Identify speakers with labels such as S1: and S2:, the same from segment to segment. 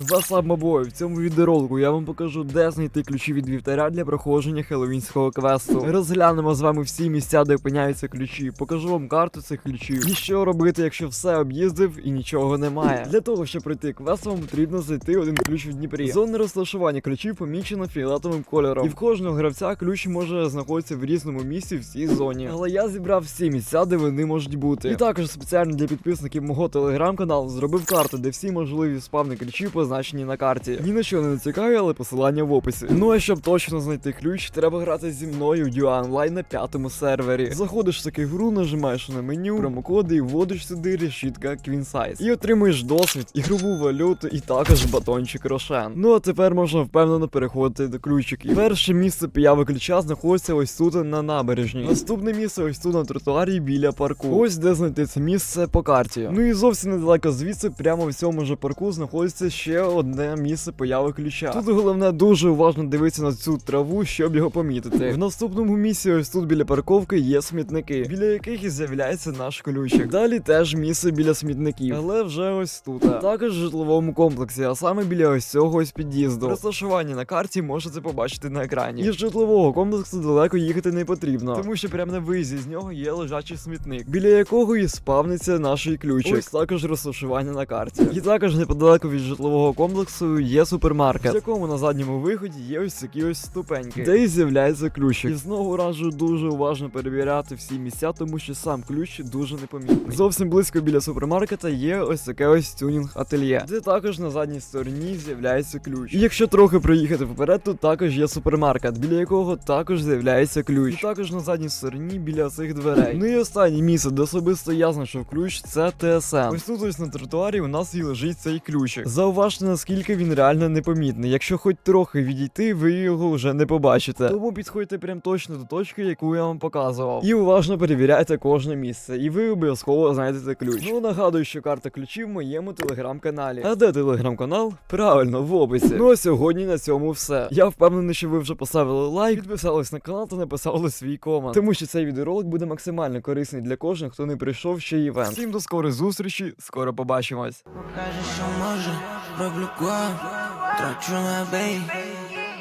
S1: Васап мабой, в цьому відеоролику я вам покажу, де знайти ключі від вівтаря для проходження хеллоуінського квесту. Розглянемо з вами всі місця, де опиняються ключі. Покажу вам карту цих ключів. І що робити, якщо все об'їздив і нічого немає. Для того, щоб пройти квест, вам потрібно знайти один ключ в Дніпрі. Зона розташування ключів помічена фіолетовим кольором. І в кожного гравця ключ може знаходитися в різному місці в цій зоні. Але я зібрав всі місця, де вони можуть бути. І також спеціально для підписників мого телеграм-каналу зробив карту, де всі можливі спавни ключі позначені на карті. Ні на що не цікаві, але посилання в описі. Ну а щоб точно знайти ключ, треба грати зі мною в Online на п'ятому сервері. Заходиш в таку гру, нажимаєш на меню, промокоди і вводиш сюди решітка Size. І отримуєш досвід, ігрову валюту і також батончик Рошен. Ну а тепер можна впевнено переходити до ключиків. Перше місце появи ключа знаходиться ось тут на набережній. Наступне місце ось тут на тротуарі біля парку. Ось де знайти це місце по карті. Ну і зовсім недалеко звідси, прямо в цьому ж парку, знаходиться ще одне місце появи ключа. Тут головне дуже уважно дивитися на цю траву, щоб його помітити. В наступному місці, ось тут біля парковки, є смітники, біля яких і з'являється наш ключик. Далі теж місце біля смітників, але вже ось тут. Також в житловому комплексі, а саме біля ось цього ось під'їзду. Розташування на карті можете побачити на екрані. Із житлового комплексу далеко їхати не потрібно, тому що прямо на виїзді з нього є лежачий смітник, біля якого і спавниться наш ключик. Ось також розташування на карті. І також неподалеку від житлового комплексу є супермаркет, в якому на задньому виході є ось такі ось ступеньки, де і з'являється ключик. І знову раджу дуже уважно перевіряти всі місця, тому що сам ключ дуже непомітний. Зовсім близько біля супермаркета є ось таке ось тюнінг ательє, де також на задній стороні з'являється ключ. І якщо трохи проїхати вперед, то також є супермаркет, біля якого також з'являється ключ. І також на задній стороні біля цих дверей. Ну і останнє місце, де особисто я знайшов ключ, це ТСН. Ось тут ось на тротуарі у нас і лежить цей ключик. Зауважте, наскільки він реально непомітний. Якщо хоч трохи відійти, ви його вже не побачите. Тому підходьте прям точно до точки, яку я вам показував. І уважно перевіряйте кожне місце. І ви обов'язково знайдете ключ. Ну нагадую, що карта ключів в моєму телеграм-каналі. А де телеграм-канал? Правильно, в описі. Ну а сьогодні на цьому все. Я впевнений, що ви вже поставили лайк, підписались на канал та написали свій комент. Тому що цей відеоролик буде максимально корисний для кожного, хто не прийшов ще івент. Всім до скорої зустрічі, скоро побачимось.
S2: Покаже, що може, Bubble guap, drop through my baby.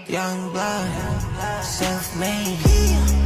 S2: Young blood, self-made